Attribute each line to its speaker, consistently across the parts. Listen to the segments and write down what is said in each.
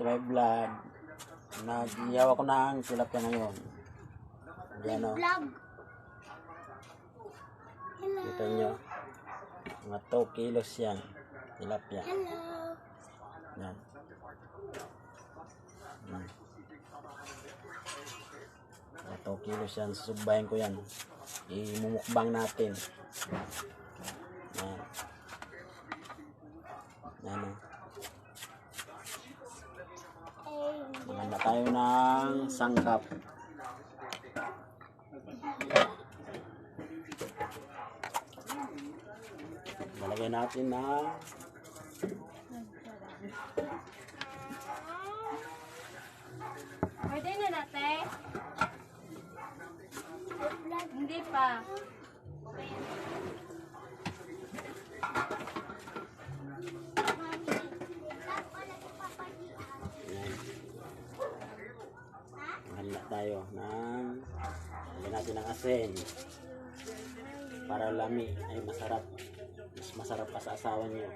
Speaker 1: my vlog. Nag-iyaw ako ng tilapia ngayon. Yan o.
Speaker 2: Vlog. Hello.
Speaker 1: Kita nyo. Mga 2 kilos yan. Tilapia.
Speaker 2: Hello.
Speaker 1: Yan. Hmm. Mga 2 kilos yan. Susubayin ko yan. Imumukbang natin. Yan. Yan o.
Speaker 2: Hey.
Speaker 1: Maganda tayo ng sangkap. Lalagay natin na
Speaker 3: Pwede na natin? Hindi pa.
Speaker 1: yan. Maganda tayo ng lagyan natin ng asin para lami ay masarap. Mas masarap pa sa asawa niyo.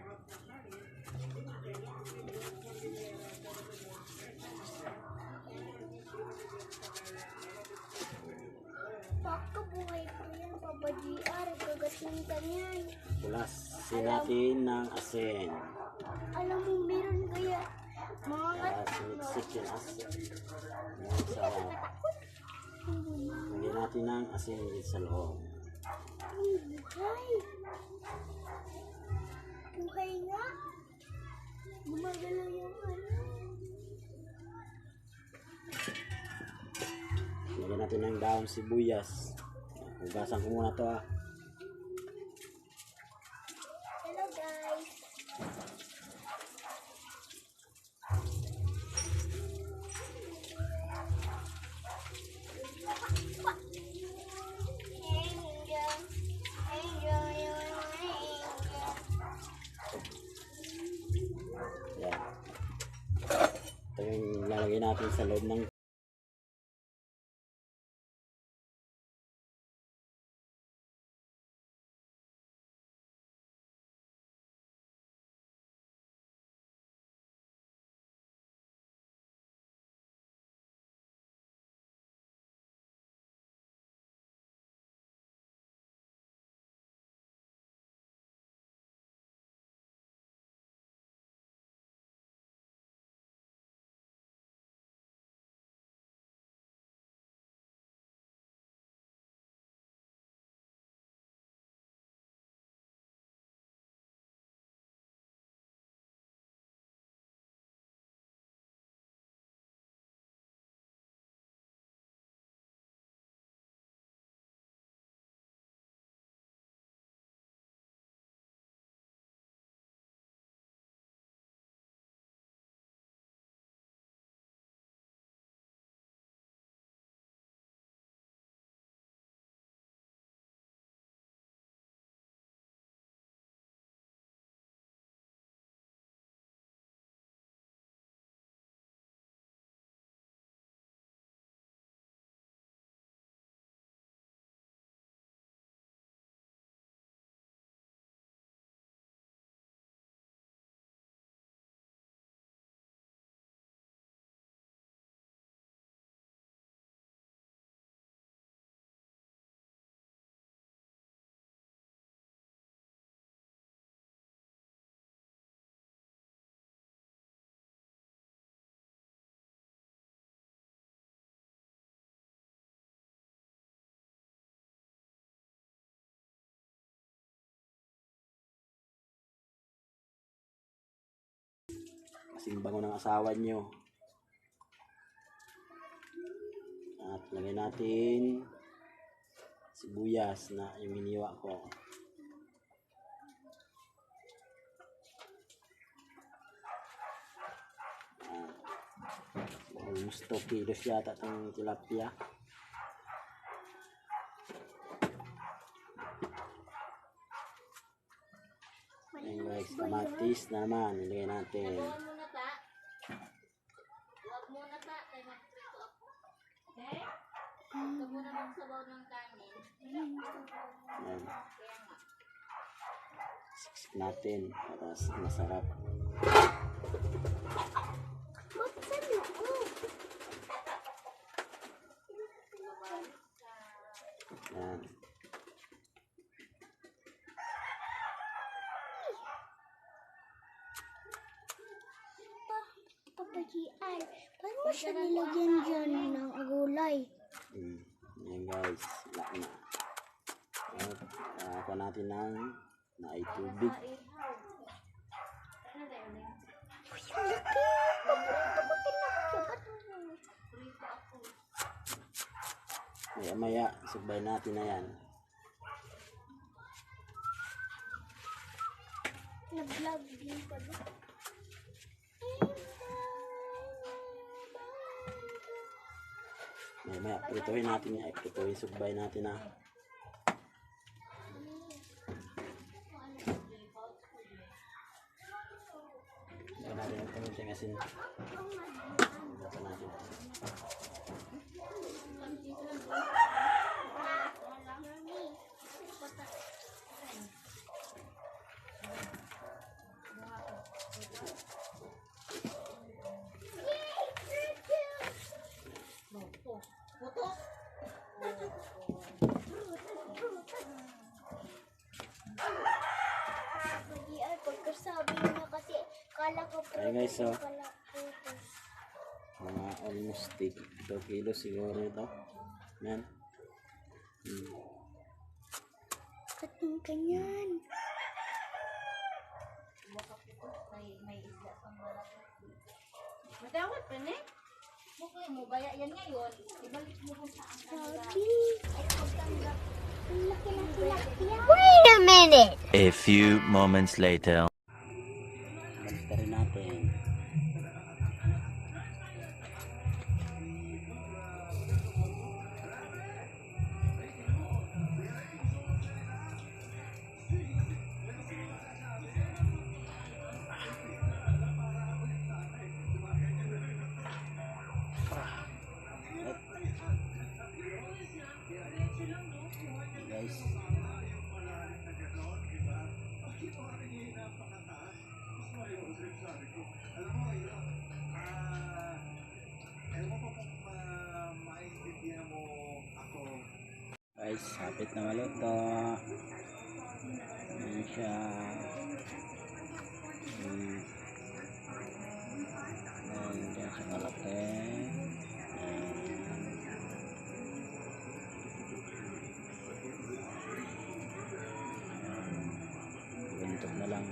Speaker 2: Buhay ko yan, Papa GR. Gagatintan yan.
Speaker 1: Pulasin natin ng asin.
Speaker 2: Alam mo, meron kaya mga
Speaker 1: Para siniksik yung asin. Yan, sarap. Natin ng asin sa loob.
Speaker 2: Ay, buhay. Buhay nga. Gumagalaw yung ano.
Speaker 1: Lagyan natin ng daon sibuyas. Hugasan ko muna to ah.
Speaker 2: Hello guys. Angel, angel, you're my angel.
Speaker 1: Yan. Ito lalagay natin sa loob ng kasing bango ng asawa nyo. At lagay natin sibuyas na yung hiniwa ko. Almost 2 kilos yata itong tilapia. Ayan guys, kamatis na naman. Ilagay natin.
Speaker 3: Huwag muna ta. Huwag muna ta. Tayo magprito ako. Okay? Huwag muna ng kanin.
Speaker 1: Ayan.
Speaker 3: Kaya nga.
Speaker 1: Siksik natin para masarap.
Speaker 2: Ba't
Speaker 1: Yan.
Speaker 2: Papa GR. Paano mo siya nilagyan dyan ng gulay?
Speaker 1: Mm. Yan guys. Wala na. At, uh, ako natin ng na ay tubig.
Speaker 2: Laki!
Speaker 1: Maya maya, subay natin na yan.
Speaker 2: nag-vlog din pala?
Speaker 1: Maya maya, prituhin natin yan. Prituhin, subay natin na. Lagyan natin ang kamunting asin. Lagyan natin. Ayun, guys,
Speaker 2: prutas,
Speaker 1: oh. Mga almost 2 kilo siguro ito. Yan. Hmm.
Speaker 2: Kating kanyan.
Speaker 3: Madawat pa ne? Mukli mo, baya yan ngayon. Ibalik mo kung saan ka.
Speaker 4: Wait a minute.
Speaker 5: A few moments later.
Speaker 1: Guys, hapit na maluto. Ayan siya. Ayan, dyan siya malaki. Ayan. Buntot na lang.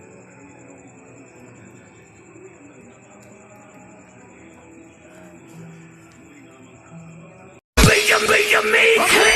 Speaker 6: Benjamin